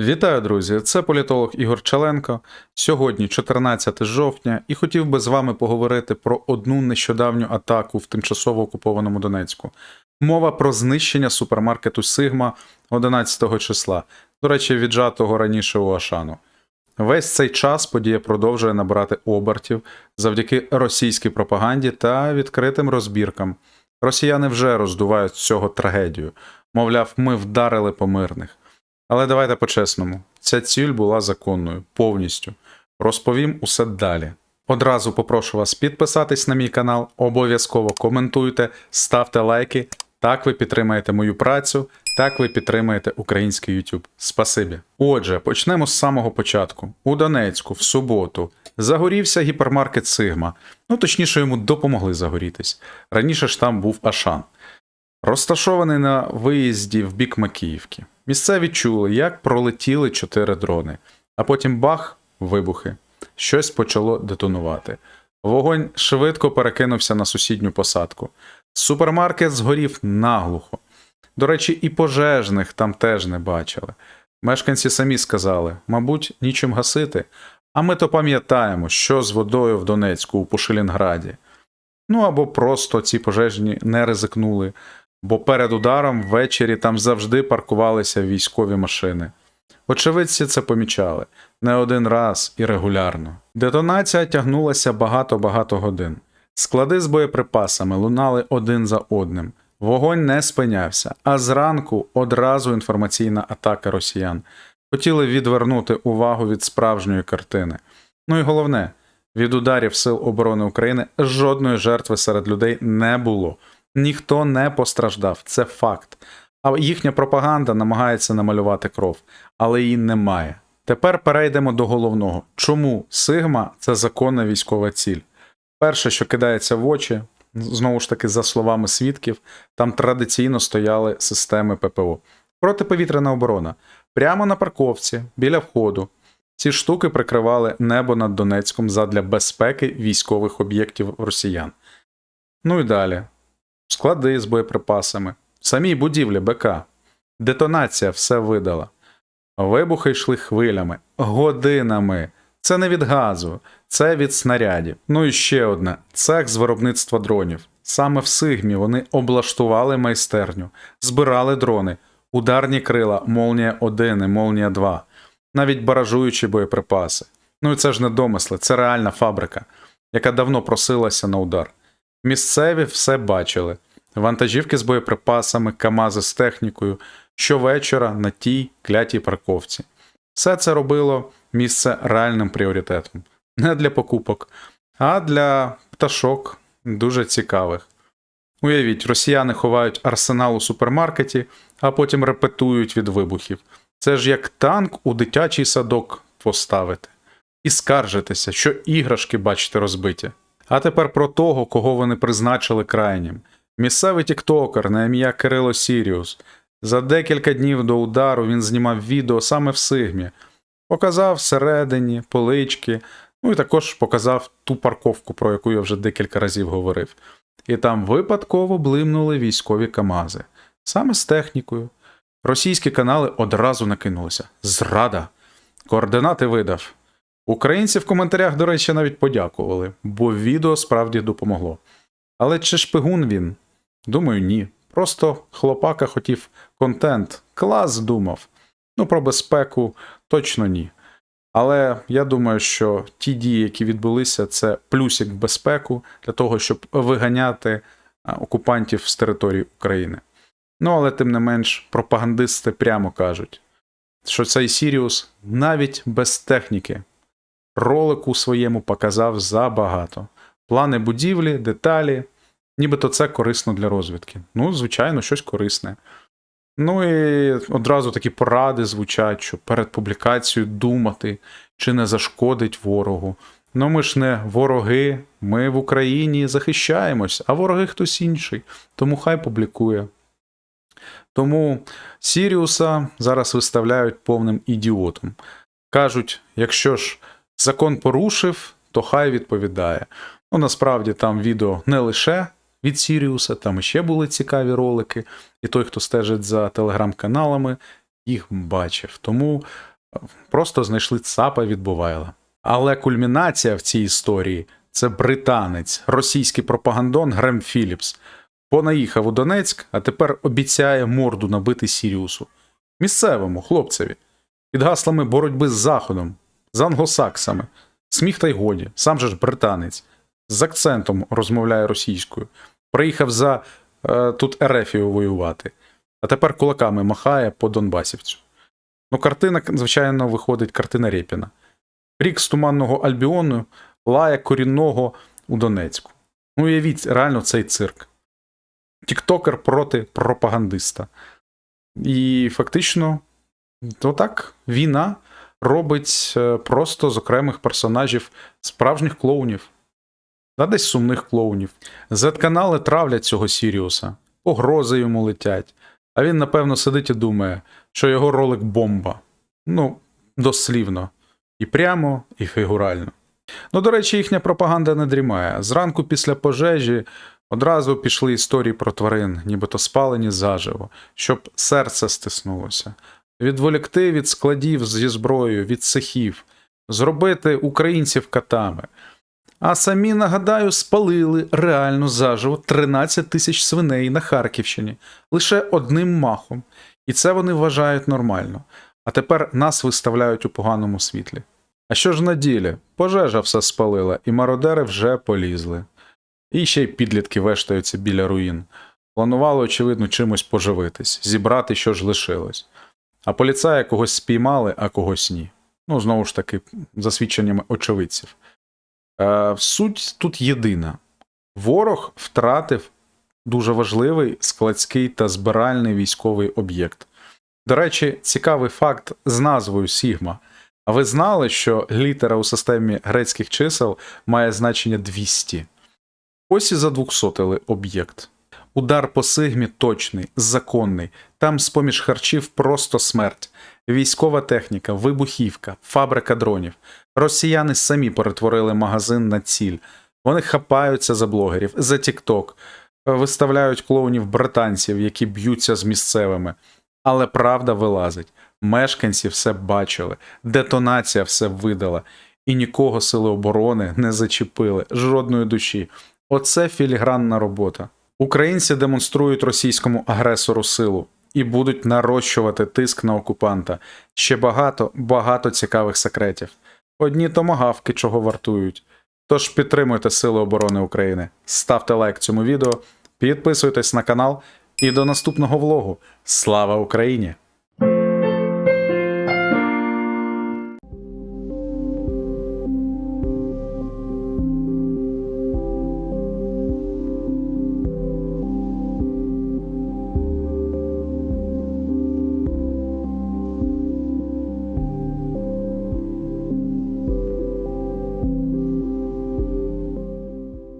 Вітаю, друзі! Це політолог Ігор Чаленко. Сьогодні 14 жовтня, і хотів би з вами поговорити про одну нещодавню атаку в тимчасово окупованому Донецьку. Мова про знищення супермаркету Сигма 11 числа, до речі, віджатого раніше у Ашану. Весь цей час подія продовжує набирати обертів завдяки російській пропаганді та відкритим розбіркам. Росіяни вже роздувають з цього трагедію. Мовляв, ми вдарили по мирних. Але давайте по-чесному, ця ціль була законною, повністю. Розповім усе далі. Одразу попрошу вас підписатись на мій канал, обов'язково коментуйте, ставте лайки. Так ви підтримаєте мою працю, так ви підтримаєте український YouTube. Спасибі. Отже, почнемо з самого початку. У Донецьку, в суботу, загорівся гіпермаркет Сигма. Ну точніше, йому допомогли загорітись. Раніше ж там був Ашан. Розташований на виїзді в бік Макіївки. Місцеві чули, як пролетіли чотири дрони, а потім бах, вибухи. Щось почало детонувати. Вогонь швидко перекинувся на сусідню посадку. Супермаркет згорів наглухо. До речі, і пожежних там теж не бачили. Мешканці самі сказали, мабуть, нічим гасити, а ми то пам'ятаємо, що з водою в Донецьку у Пушилінграді. Ну або просто ці пожежні не ризикнули, бо перед ударом ввечері там завжди паркувалися військові машини. Очевидці це помічали не один раз і регулярно. Детонація тягнулася багато-багато годин. Склади з боєприпасами лунали один за одним. Вогонь не спинявся, а зранку одразу інформаційна атака росіян. Хотіли відвернути увагу від справжньої картини. Ну і головне, від ударів Сил оборони України жодної жертви серед людей не було. Ніхто не постраждав, це факт. А їхня пропаганда намагається намалювати кров, але її немає. Тепер перейдемо до головного. Чому Сигма це законна військова ціль? Перше, що кидається в очі, знову ж таки, за словами свідків, там традиційно стояли системи ППО. Протиповітряна оборона. Прямо на парковці, біля входу. Ці штуки прикривали небо над Донецьком задля безпеки військових об'єктів росіян. Ну і далі. Склади з боєприпасами, самій будівлі БК. Детонація все видала. Вибухи йшли хвилями, годинами. Це не від газу, це від снарядів. Ну і ще одне: цех з виробництва дронів. Саме в Сигмі вони облаштували майстерню, збирали дрони, ударні крила Молнія 1 і Молнія 2, навіть баражуючі боєприпаси. Ну і це ж не домисли, це реальна фабрика, яка давно просилася на удар. Місцеві все бачили: вантажівки з боєприпасами, камази з технікою, щовечора на тій клятій парковці. Все це робило місце реальним пріоритетом. Не для покупок, а для пташок дуже цікавих. Уявіть, росіяни ховають арсенал у супермаркеті, а потім репетують від вибухів. Це ж як танк у дитячий садок поставити. І скаржитися, що іграшки, бачите, розбиті. А тепер про того, кого вони призначили крайнім. Місцевий тіктокер на ім'я Кирило Сіріус. За декілька днів до удару він знімав відео саме в Сигмі, показав всередині, полички, ну і також показав ту парковку, про яку я вже декілька разів говорив. І там випадково блимнули військові Камази, саме з технікою. Російські канали одразу накинулися. Зрада. Координати видав. Українці в коментарях, до речі, навіть подякували, бо відео справді допомогло. Але чи шпигун він? Думаю, ні. Просто хлопака хотів контент, клас думав. Ну, про безпеку точно ні. Але я думаю, що ті дії, які відбулися, це плюсик безпеку для того, щоб виганяти окупантів з території України. Ну, але тим не менш, пропагандисти прямо кажуть, що цей Сіріус навіть без техніки ролику своєму показав забагато. Плани будівлі, деталі, нібито це корисно для розвідки. Ну, звичайно, щось корисне. Ну і одразу такі поради звучать, що перед публікацією думати, чи не зашкодить ворогу. Ну ми ж не вороги, ми в Україні захищаємось, а вороги хтось інший, тому хай публікує. Тому Сіріуса зараз виставляють повним ідіотом. Кажуть, якщо ж закон порушив, то хай відповідає. Ну, насправді там відео не лише від Сіріуса, там ще були цікаві ролики. І той, хто стежить за телеграм-каналами, їх бачив. Тому е, просто знайшли ЦАПа від Бувайла. Але кульмінація в цій історії це британець, російський пропагандон Грем Філіпс. Понаїхав у Донецьк, а тепер обіцяє морду набити Сіріусу. Місцевому хлопцеві. Під гаслами боротьби з Заходом, з англосаксами. Сміх та й годі, сам же ж британець. З акцентом розмовляє російською. Приїхав за е, тут Ерефію воювати, а тепер кулаками махає по Донбасівцю. Ну, картина, звичайно, виходить картина Рєпіна. Рік з туманного Альбіону лає корінного у Донецьку. Ну, уявіть, реально цей цирк. Тіктокер проти пропагандиста. І фактично, то так, війна робить е, просто з окремих персонажів справжніх клоунів. Та десь сумних клоунів. Z-канали травлять цього Сіріуса, погрози йому летять. А він, напевно, сидить і думає, що його ролик бомба. Ну, дослівно. І прямо, і фігурально. Ну, до речі, їхня пропаганда не дрімає. Зранку після пожежі одразу пішли історії про тварин, нібито спалені заживо, щоб серце стиснулося. Відволікти від складів зі зброєю, від цехів, зробити українців катами. А самі, нагадаю, спалили реально заживо 13 тисяч свиней на Харківщині лише одним махом. І це вони вважають нормально. А тепер нас виставляють у поганому світлі. А що ж на ділі? Пожежа все спалила, і мародери вже полізли. І ще й підлітки вештаються біля руїн. Планували, очевидно, чимось поживитись, зібрати, що ж лишилось. А поліцаї когось спіймали, а когось ні. Ну, знову ж таки, за свідченнями очевидців. Е, суть тут єдина: ворог втратив дуже важливий складський та збиральний військовий об'єкт. До речі, цікавий факт з назвою Сігма. А ви знали, що літера у системі грецьких чисел має значення 200? Ось і задвухсотили об'єкт. Удар по сигмі точний, законний. Там з-поміж харчів просто смерть. Військова техніка, вибухівка, фабрика дронів. Росіяни самі перетворили магазин на ціль. Вони хапаються за блогерів, за Тікток, виставляють клоунів британців, які б'ються з місцевими. Але правда вилазить. Мешканці все бачили, детонація все видала, і нікого сили оборони не зачепили, жодної душі. Оце філігранна робота. Українці демонструють російському агресору силу і будуть нарощувати тиск на окупанта. Ще багато, багато цікавих секретів. Одні томагавки чого вартують. Тож підтримуйте Сили оборони України, ставте лайк цьому відео, підписуйтесь на канал і до наступного влогу. Слава Україні!